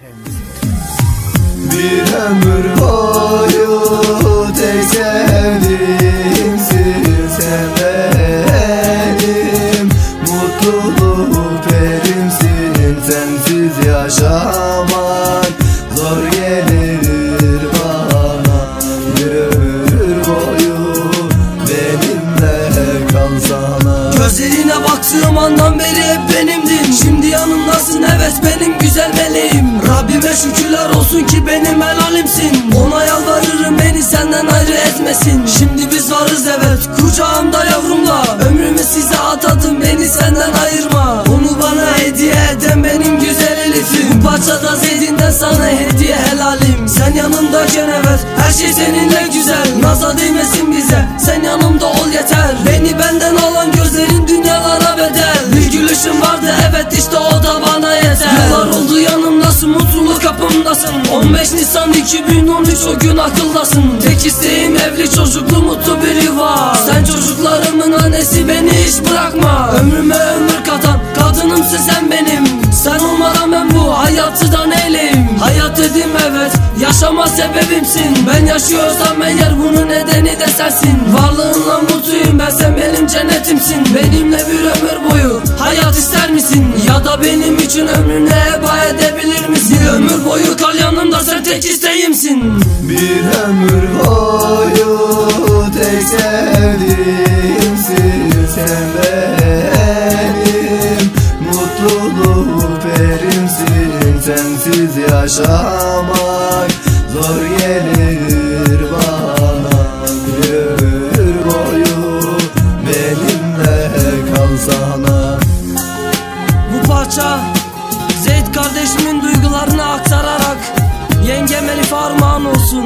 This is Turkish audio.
Bir ömür boyu tek sevdiğimsin sen benim Mutluluk verimsin sensiz yaşamak Zor gelir bana bir ömür boyu benimle kalsana Gözlerine baktığım andan beri hep benimdin. Şimdi yanımdasın evet benim güzel meleğim Rabbime şükürler olsun ki benim helalimsin. Ona yalvarırım beni senden ayrı etmesin. Şimdi biz varız evet kucağımda yavrumla. Ömrümü size atadım beni senden ayırma. Onu bana hediye eden benim güzel Elif'im. Bu parçada Zeydin'den sana hediye helalim. Sen yanımdayken evet her şey seninle güzel. Nazar değmesin bize sen yanımda ol yeter. Beni benden alan gözlerin dünyalara bedel. Bir gülüşün vardı evet kapımdasın 15 Nisan 2013 o gün akıldasın. Tek isteğim evli çocuklu mutlu bir yuva Sen çocuklarımın annesi beni hiç bırakma. Ömrüme ömür katan kadınımsın sen benim. Sen olmadan ben bu hayatı da neyleyim Hayat dedim evet yaşama sebebimsin. Ben yaşıyorsam eğer bunun nedeni de sensin. Varlığınla mutluyum ben sen benim cennetimsin. Benimle bir ömür boyu hayat ister misin? Ya da benim için ömrünü heba misin Bir ömür boyu kal yanımda sen tek isteğimsin. Bir ömür boyu tek sevdiğimsin. Sen benim Mutluluk verimsin. Sensiz yaşamak Zor gelir bana. Bir ömür boyu benimle kalsana Bu parça Zeyd kardeşimin duygularını aktararak Yengem Elif armağan olsun